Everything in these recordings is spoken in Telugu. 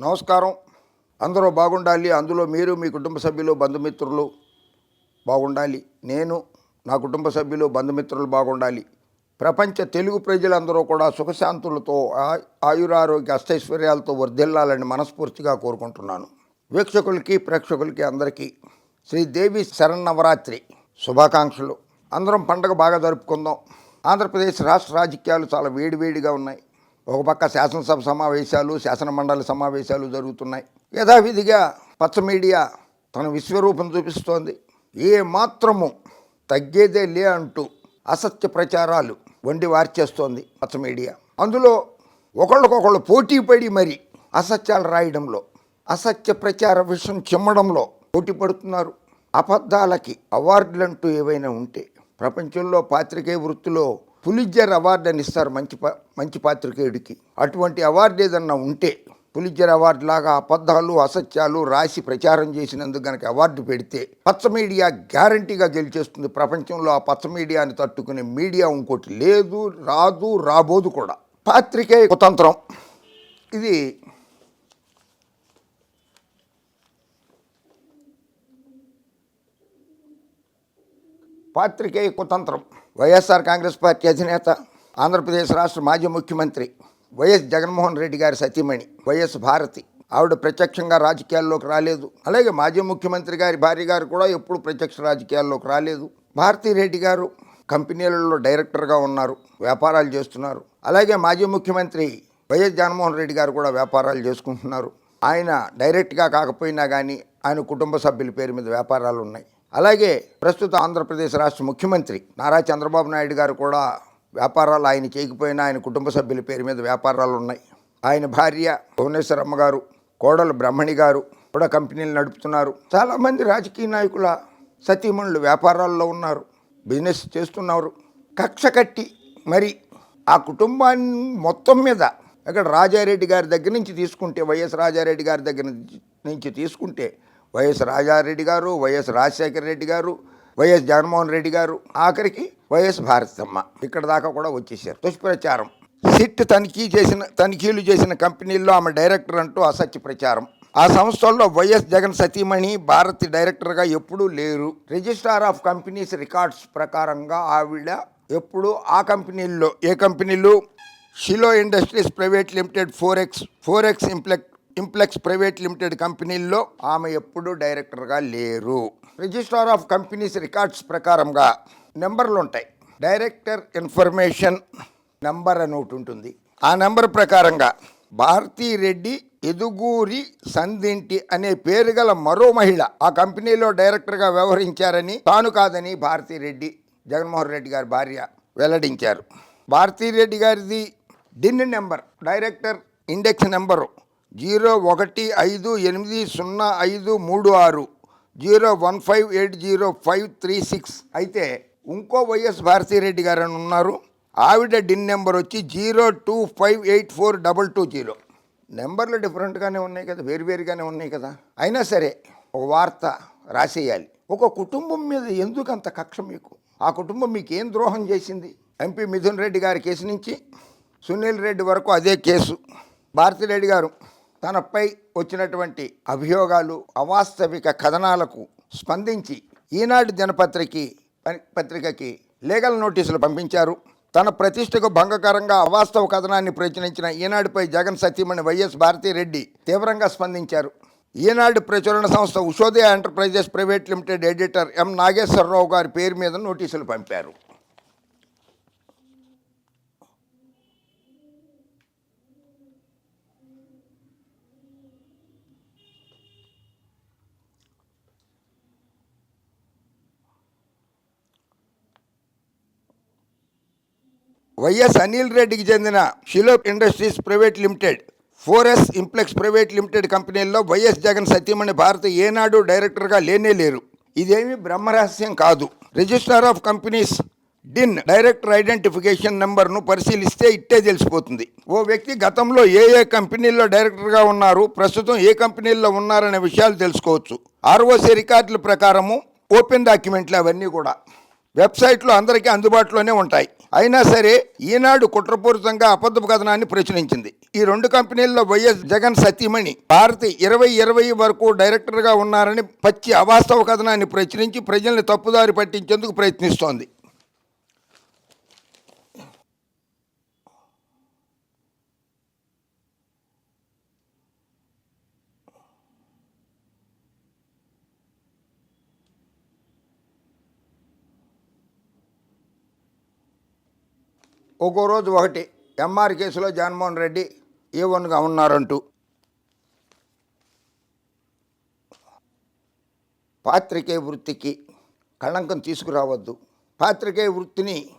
నమస్కారం. అందరూ బాగుండాలి. అందులో మీరు మీ కుటుంబ సభ్యులు బంధుమిత్రులు బాగుండాలి. నేను నా కుటుంబ సభ్యులు బంధుమిత్రులు బాగుండాలి. ప్రపంచ తెలుగు ప్రజలందరూ కూడా సుఖశాంతులతో ఆ- ఆయురారోగ్య అష్టైశ్వర్యాలతో వర్ధిల్లాలని మనస్ఫూర్తిగా కోరుకుంటున్నాను. వీక్షకులకి ప్రేక్షకులకి అందరికీ శ్రీదేవి శరన్నవరాత్రి శుభాకాంక్షలు. అందరం పండగ బాగా జరుపుకుందాం. ఆంధ్రప్రదేశ్ రాష్ట్ర రాజకీయాలు చాలా వేడివేడిగా ఉన్నాయి. ఒక పక్క శాసనసభ సమావేశాలు శాసన మండలి సమావేశాలు జరుగుతున్నాయి. యథావిధిగా పచ్చ మీడియా తన విశ్వరూపం చూపిస్తోంది. ఏ మాత్రము తగ్గేదే లే అంటూ అసత్య ప్రచారాలు వండి వార్చేస్తోంది పచ్చ మీడియా. అందులో ఒకళ్ళకొకళ్ళు పోటీ పడి మరి అసత్యాలు రాయడంలో అసత్య ప్రచార విషయం చిమ్మడంలో పోటీ పడుతున్నారు. అబద్ధాలకి అవార్డులంటూ ఏవైనా ఉంటే ప్రపంచంలో పాత్రికేయ వృత్తిలో పులిజర్ అవార్డు అని ఇస్తారు మంచి మంచి పాత్రికేయుడికి అటువంటి అవార్డు ఏదన్నా ఉంటే పులిజర్ అవార్డు లాగా అబద్ధాలు అసత్యాలు రాసి ప్రచారం చేసినందుకు గనక అవార్డు పెడితే పచ్చ మీడియా గ్యారంటీగా గెలిచేస్తుంది ప్రపంచంలో. ఆ పచ్చ మీడియాని తట్టుకునే మీడియా ఇంకోటి లేదు రాదు రాబోదు కూడా. పాత్రికేయ కుతంత్రం. ఇది పాత్రికేయ కుతంత్రం. వైఎస్ఆర్ కాంగ్రెస్ పార్టీ అధినేత ఆంధ్రప్రదేశ్ రాష్ట్ర మాజీ ముఖ్యమంత్రి వైఎస్ జగన్మోహన్ రెడ్డి గారి సతీమణి వైఎస్ భారతి. ఆవిడ ప్రత్యక్షంగా రాజకీయాల్లోకి రాలేదు. అలాగే మాజీ ముఖ్యమంత్రి గారి భార్య గారు కూడా ఎప్పుడు ప్రత్యక్ష రాజకీయాల్లోకి రాలేదు. భారతీ రెడ్డి గారు కంపెనీలలో డైరెక్టర్గా ఉన్నారు వ్యాపారాలు చేస్తున్నారు. అలాగే మాజీ ముఖ్యమంత్రి వైఎస్ జగన్మోహన్ రెడ్డి గారు కూడా వ్యాపారాలు చేసుకుంటున్నారు. ఆయన డైరెక్ట్గా కాకపోయినా కానీ ఆయన కుటుంబ సభ్యుల పేరు మీద వ్యాపారాలు ఉన్నాయి. అలాగే ప్రస్తుత ఆంధ్రప్రదేశ్ రాష్ట్ర ముఖ్యమంత్రి నారా చంద్రబాబు నాయుడు గారు కూడా వ్యాపారాలు ఆయన చేయకపోయినా ఆయన కుటుంబ సభ్యుల పేరు మీద వ్యాపారాలు ఉన్నాయి. ఆయన భార్య భువనేశ్వరమ్మ గారు కోడలు బ్రహ్మణి గారు కూడా కంపెనీలు నడుపుతున్నారు. చాలామంది రాజకీయ నాయకుల సతీమణులు వ్యాపారాల్లో ఉన్నారు బిజినెస్ చేస్తున్నారు. కక్ష కట్టి మరి ఆ కుటుంబాన్ని మొత్తం మీద ఇక్కడ రాజారెడ్డి గారి దగ్గర నుంచి తీసుకుంటే వైఎస్ రాజారెడ్డి గారి దగ్గర నుంచి తీసుకుంటే వైఎస్ రాజారెడ్డి గారు వైఎస్ రాజశేఖర రెడ్డి గారు వైఎస్ జగన్మోహన్ రెడ్డి గారు ఆఖరికి వైఎస్ భారతమ్మ ఇక్కడ దాకా కూడా వచ్చేసారు. దుష్ప్రచారం. సిట్ తనిఖీ చేసిన తనిఖీలు చేసిన కంపెనీల్లో ఆమె డైరెక్టర్ అంటూ అసత్య ప్రచారం. ఆ సంస్థల్లో వైఎస్ జగన్ సతీమణి భారతి డైరెక్టర్గా ఎప్పుడూ లేరు. రిజిస్ట్రార్ ఆఫ్ కంపెనీస్ రికార్డ్స్ ప్రకారంగా ఆవిడ ఎప్పుడు ఆ కంపెనీల్లో ఏ కంపెనీలు? షిలో industries private limited four X four X ఇంప్లెక్ Implex private limited కంపెనీల్లో ఆమె ఎప్పుడూ డైరెక్టర్గా లేరు. రిజిస్ట్రార్ ఆఫ్ కంపెనీస్ రికార్డ్స్ ప్రకారంగా నెంబర్లు ఉంటాయి. డైరెక్టర్ ఇన్ఫర్మేషన్ నెంబర్ అని ఒకటి ఉంటుంది. ఆ నెంబర్ ప్రకారంగా భారతీ రెడ్డి ఎదుగూరి సందింటి అనే పేరు గల మరో మహిళ ఆ కంపెనీలో డైరెక్టర్గా వ్యవహరించారని తాను కాదని భారతీ రెడ్డి జగన్మోహన్ రెడ్డి గారి భార్య వెల్లడించారు. భారతీ రెడ్డి గారిది DIN number director index number zero ఒకటి ఐదు ఎనిమిది సున్నా ఐదు మూడు ఆరు zero one five eight zero five three six. అయితే ఇంకో వైఎస్ భారతీరెడ్డి గారు అని ఉన్నారు. ఆవిడ డిన్ నెంబర్ వచ్చి zero two five eight four double two zero. నెంబర్లు డిఫరెంట్గానే ఉన్నాయి కదా వేరువేరుగానే ఉన్నాయి కదా. అయినా సరే ఒక వార్త రాసేయాలి. ఒక కుటుంబం మీద ఎందుకు అంత కక్ష మీకు? ఆ కుటుంబం మీకు ఏం ద్రోహం చేసింది? ఎంపీ మిథున్ రెడ్డి గారి కేసు నుంచి సునీల్ రెడ్డి వరకు అదే కేసు. భారతిరెడ్డి గారు తనపై వచ్చినటువంటి అభియోగాలు అవాస్తవిక కథనాలకు స్పందించి ఈనాడు దినపత్రిక పత్రికకి లీగల్ నోటీసులు పంపించారు. తన ప్రతిష్టకు భంగకరంగా అవాస్తవ కథనాన్ని ప్రచురించిన ఈనాడుపై జగన్ సతీమణి వైఎస్ భారతిరెడ్డి తీవ్రంగా స్పందించారు. ఈనాడు ప్రచురణ సంస్థ Ushodaya enterprises private limited editor M Nageswara Rao గారి పేరు మీద నోటీసులు పంపారు. వైఎస్ అనిల్ రెడ్డికి చెందిన షిలోప్ industries private limited four S Implex private limited కంపెనీల్లో వైఎస్ జగన్ సత్యమణి భారత ఏనాడు డైరెక్టర్గా లేనే లేరు. ఇదేమి బ్రహ్మరహస్యం కాదు. Registrar of companies DIN director identification నెంబర్ను పరిశీలిస్తే ఇట్టే తెలిసిపోతుంది. ఓ వ్యక్తి గతంలో ఏ ఏ కంపెనీల్లో డైరెక్టర్గా ఉన్నారు ప్రస్తుతం ఏ కంపెనీల్లో ఉన్నారనే విషయాలు తెలుసుకోవచ్చు. ఆర్ఓసి రికార్డుల ప్రకారము ఓపెన్ డాక్యుమెంట్లు అవన్నీ కూడా. వెబ్సైట్లో అందరికీ అందుబాటులోనే ఉంటాయి. అయినా సరే ఈనాడు కుట్రపూరితంగా అబద్ధపు కథనాన్ని ప్రచురించింది. ఈ రెండు కంపెనీల్లో వైఎస్ జగన్ సతీమణి భారతి ఇరవై ఇరవై వరకు డైరెక్టర్గా ఉన్నారని పచ్చి అవాస్తవ కథనాన్ని ప్రచురించి ప్రజల్ని తప్పుదారి పట్టించేందుకు ప్రయత్నిస్తోంది. ఒక్కో రోజు ఒకటి ఎంఆర్ కేసులో జగన్మోహన్ రెడ్డి ఏ వన్గా ఉన్నారంటూ. పాత్రికేయ వృత్తికి కళంకం తీసుకురావద్దు. పాత్రికేయ వృత్తిని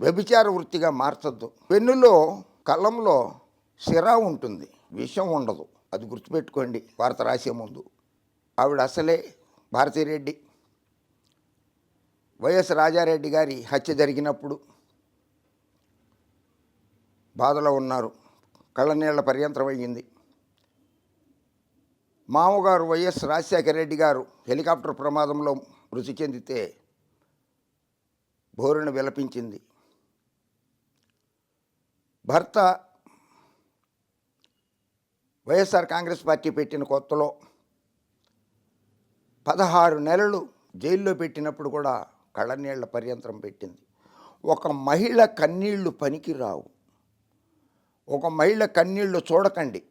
వ్యభిచార వృత్తిగా మార్చొద్దు. పెన్నులో కళ్ళంలో సిరా ఉంటుంది. విషం ఉండదు. అది గుర్తుపెట్టుకోండి. వార్త రాసే ముందు. ఆవిడ అసలే భారతీరెడ్డి. వైఎస్ రాజారెడ్డి గారి హత్య జరిగినప్పుడు బాధలో ఉన్నారు. కళ్ళనీళ్ళ పర్యంతరం అయ్యింది. మామగారు వైఎస్ రాజశేఖర రెడ్డి గారు హెలికాప్టర్ ప్రమాదంలో మృతి చెందితే బోరును విలపించింది. భర్త వైఎస్ఆర్ కాంగ్రెస్ పార్టీ పెట్టిన కొత్తలో పదహారు నెలలు జైల్లో పెట్టినప్పుడు కూడా కళ్ళనీళ్ళ పర్యంతరం పెట్టింది. ఒక మహిళ కన్నీళ్ళు పనికి రావు ఒక మహిళ కన్నీళ్ళు చూడకండి.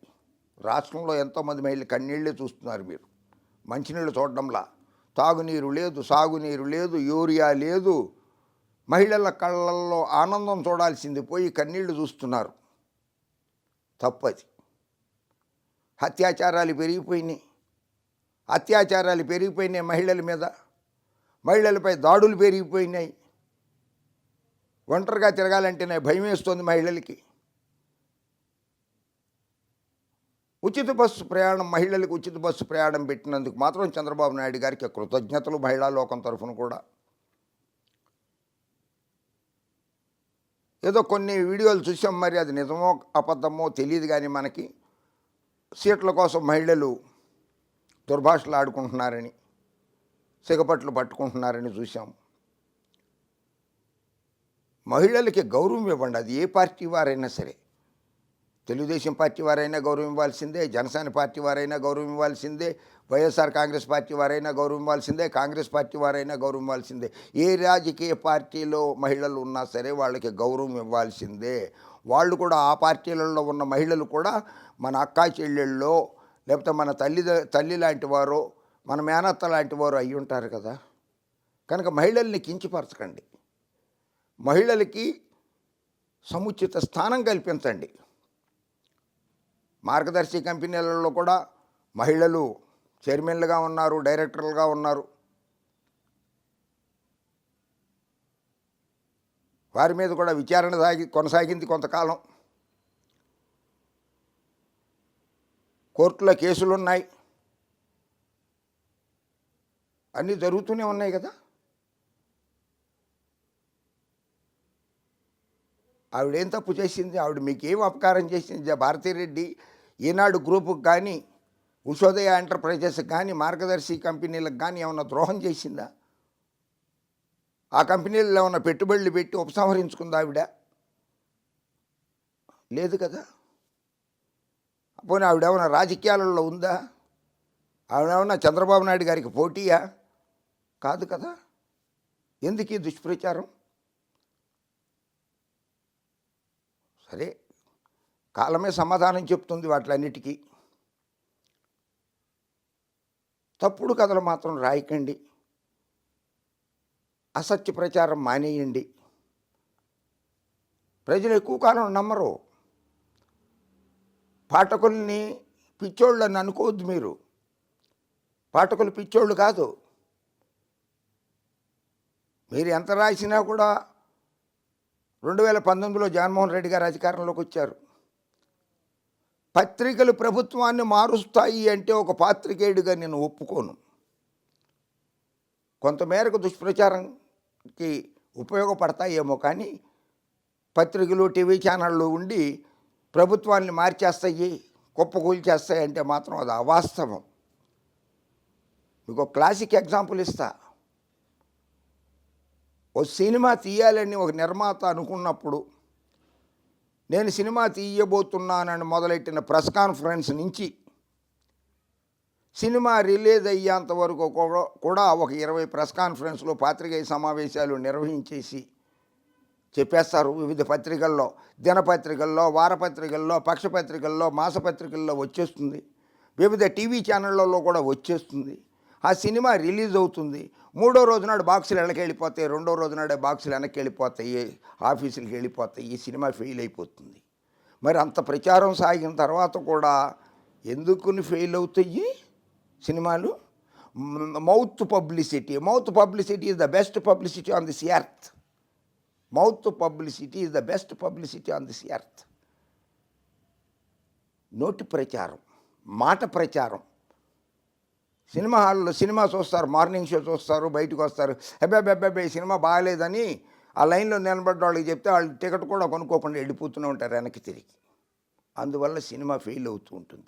రాష్ట్రంలో ఎంతోమంది మహిళలు కన్నీళ్ళే చూస్తున్నారు మీరు. మంచినీళ్ళు చూడడంలా. తాగునీరు లేదు సాగునీరు లేదు యూరియా లేదు. మహిళల కళ్ళల్లో ఆనందం చూడాల్సింది పోయి కన్నీళ్ళు చూస్తున్నారు. తప్పది. అత్యాచారాలు పెరిగిపోయినాయి. అత్యాచారాలు పెరిగిపోయినాయి మహిళల మీద. మహిళలపై దాడులు పెరిగిపోయినాయి. ఒంటరిగా తిరగాలంటేనే భయం వేస్తుంది మహిళలకి. ఉచిత బస్సు ప్రయాణం మహిళలకు ఉచిత బస్సు ప్రయాణం పెట్టినందుకు మాత్రం చంద్రబాబు నాయుడు గారికి కృతజ్ఞతలు మహిళా లోకం తరఫున కూడా. ఏదో కొన్ని వీడియోలు చూసాం మరి అది నిజమో అబద్ధమో తెలియదు కానీ మనకి సీట్ల కోసం మహిళలు దుర్భాషలు ఆడుకుంటున్నారని సిగపట్లు పట్టుకుంటున్నారని చూసాం. మహిళలకి గౌరవం ఇవ్వండి అది ఏ పార్టీ వారైనా సరే. తెలుగుదేశం పార్టీ వారైనా గౌరవం ఇవ్వాల్సిందే జనసేన పార్టీ వారైనా గౌరవం ఇవ్వాల్సిందే వైఎస్ఆర్ కాంగ్రెస్ పార్టీ వారైనా గౌరవం ఇవ్వాల్సిందే కాంగ్రెస్ పార్టీ వారైనా గౌరవం ఇవ్వాల్సిందే ఏ రాజకీయ పార్టీలో మహిళలు ఉన్నా సరే వాళ్ళకి గౌరవం ఇవ్వాల్సిందే. వాళ్ళు కూడా ఆ పార్టీలలో ఉన్న మహిళలు కూడా మన అక్కా చెల్లెళ్ళలో లేకపోతే మన తల్లి తల్లి లాంటి వారో మన మేనత్త లాంటి వారు అయి ఉంటారు కదా. కనుక మహిళల్ని కించపరచకండి. మహిళలకి సముచిత స్థానం కల్పించండి. మార్గదర్శి కంపెనీలలో కూడా మహిళలు చైర్మన్లుగా ఉన్నారు డైరెక్టర్లుగా ఉన్నారు. వారి మీద కూడా విచారణ సాగి కొనసాగింది కొంతకాలం. కోర్టులో కేసులు ఉన్నాయి అన్నీ జరుగుతూనే ఉన్నాయి కదా. ఆవిడేం తప్పు చేసింది? ఆవిడ మీకు ఏం అపకారం చేసింది? భారతీరెడ్డి ఈనాడు గ్రూపుకి కానీ ఉషోదయ ఎంటర్ప్రైజెస్కి కానీ మార్గదర్శి కంపెనీలకు కానీ ఏమైనా ద్రోహం చేసిందా? ఆ కంపెనీలలో ఏమైనా పెట్టుబడులు పెట్టి ఉపసంహరించుకుందా ఆవిడ? లేదు కదా. పోనీ ఆవిడేమైనా రాజకీయాలలో ఉందా? ఆవిడేమన్నా చంద్రబాబు నాయుడు గారికి పోటీయా? కాదు కదా. ఎందుకు ఈ దుష్ప్రచారం? సరే కాలమే సమాధానం చెప్తుంది వాటిలన్నిటికీ. తప్పుడు కథలు మాత్రం రాయకండి. అసత్య ప్రచారం మానేయండి. ప్రజలు ఎక్కువ కాలం నమ్మరు. పాఠకుల్ని పిచ్చోళ్ళని అనుకోవద్దు మీరు. పాఠకులు పిచ్చోళ్ళు కాదు. మీరు ఎంత రాసినా కూడా రెండు వేల పంతొమ్మిదిలో జగన్మోహన్ రెడ్డి గారు అధికారంలోకి వచ్చారు. పత్రికలు ప్రభుత్వాన్ని మారుస్తాయి అంటే ఒక పాత్రికేయుడిగా నేను ఒప్పుకోను. కొంతమేరకు దుష్ప్రచారంకి ఉపయోగపడతాయేమో కానీ పత్రికలు టీవీ ఛానళ్ళు ఉండి ప్రభుత్వాన్ని మార్చేస్తాయి కుప్పకూల్చేస్తాయి అంటే మాత్రం అది అవాస్తవం. మీకు క్లాసిక్ ఎగ్జాంపుల్ ఇస్తా. ఓ సినిమా తీయాలని ఒక నిర్మాత అనుకున్నప్పుడు నేను సినిమా తీయబోతున్నానని మొదలెట్టిన ప్రెస్ కాన్ఫరెన్స్ నుంచి సినిమా రిలీజ్ అయ్యేంత వరకు కూడా- కూడా ఒక ఇరవై ప్రెస్ కాన్ఫరెన్స్లో పాత్రికేయ సమావేశాలు నిర్వహించేసి చెప్పేస్తారు వివిధ పత్రికల్లో. దినపత్రికల్లో వారపత్రికల్లో పక్షపత్రికల్లో మాసపత్రికల్లో వచ్చేస్తుంది. వివిధ టీవీ ఛానళ్ళలో కూడా వచ్చేస్తుంది. ఆ సినిమా రిలీజ్ అవుతుంది. మూడో రోజు నాడు బాక్సులు వెనక్కి వెళ్ళిపోతాయి రెండో రోజు నాడే బాక్సులు వెనక్కి వెళ్ళిపోతాయి ఆఫీసులకి వెళ్ళిపోతాయి ఈ సినిమా ఫెయిల్ అయిపోతుంది. మరి అంత ప్రచారం సాగిన తర్వాత కూడా ఎందుకుని ఫెయిల్ అవుతాయి సినిమాలు? Mouth publicity mouth publicity is the best publicity on this earth. Mouth publicity is the best publicity on this earth. నోటి ప్రచారం మాట ప్రచారం సినిమా హాల్లో సినిమా చూస్తారు మార్నింగ్ షో చూస్తారు బయటకు వస్తారు. అబ్బాయి సినిమా బాగాలేదని ఆ లైన్లో నిలబడ్డ వాళ్ళకి చెప్తే వాళ్ళు టికెట్ కూడా కొనుక్కోకుండా వెళ్ళిపోతూనే ఉంటారు వెనక్కి తిరిగి. అందువల్ల సినిమా ఫెయిల్ అవుతూ ఉంటుంది.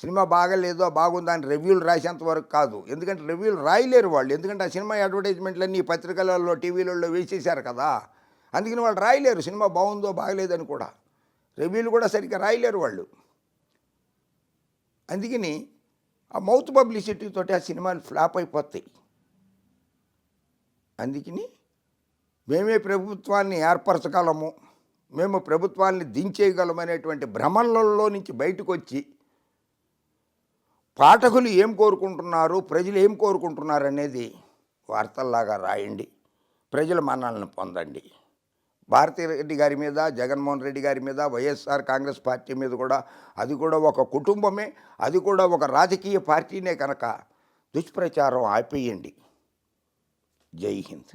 సినిమా బాగలేదో బాగుందా అని రివ్యూలు రాసేంత వరకు కాదు. ఎందుకంటే రివ్యూలు రాయలేరు వాళ్ళు. ఎందుకంటే ఆ సినిమా అడ్వర్టైజ్మెంట్లన్నీ పత్రికలలో టీవీలలో వేసేసారు కదా. అందుకని వాళ్ళు రాయలేరు. సినిమా బాగుందో బాగలేదని కూడా. రివ్యూలు కూడా సరిగ్గా రాయలేరు వాళ్ళు. అందుకని ఆ మౌత్ పబ్లిసిటీ తోటి ఆ సినిమాలు ఫ్లాప్ అయిపోతాయి. అందుకని మేమే ప్రభుత్వాన్ని ఏర్పరచగలము మేము ప్రభుత్వాన్ని దించేయగలమనేటువంటి భ్రమలలో నుంచి బయటకు వచ్చి పాఠకులు ఏం కోరుకుంటున్నారు ప్రజలు ఏం కోరుకుంటున్నారు అనేది వార్తల్లాగా రాయండి. ప్రజల మనల్ని పొందండి. భారతీ రెడ్డి గారి మీద జగన్మోహన్ రెడ్డి గారి మీద వైఎస్ఆర్ కాంగ్రెస్ పార్టీ మీద కూడా అది కూడా ఒక కుటుంబమే అది కూడా ఒక రాజకీయ పార్టీనే కనుక దుష్ప్రచారం ఆపేయండి. జై హింద్.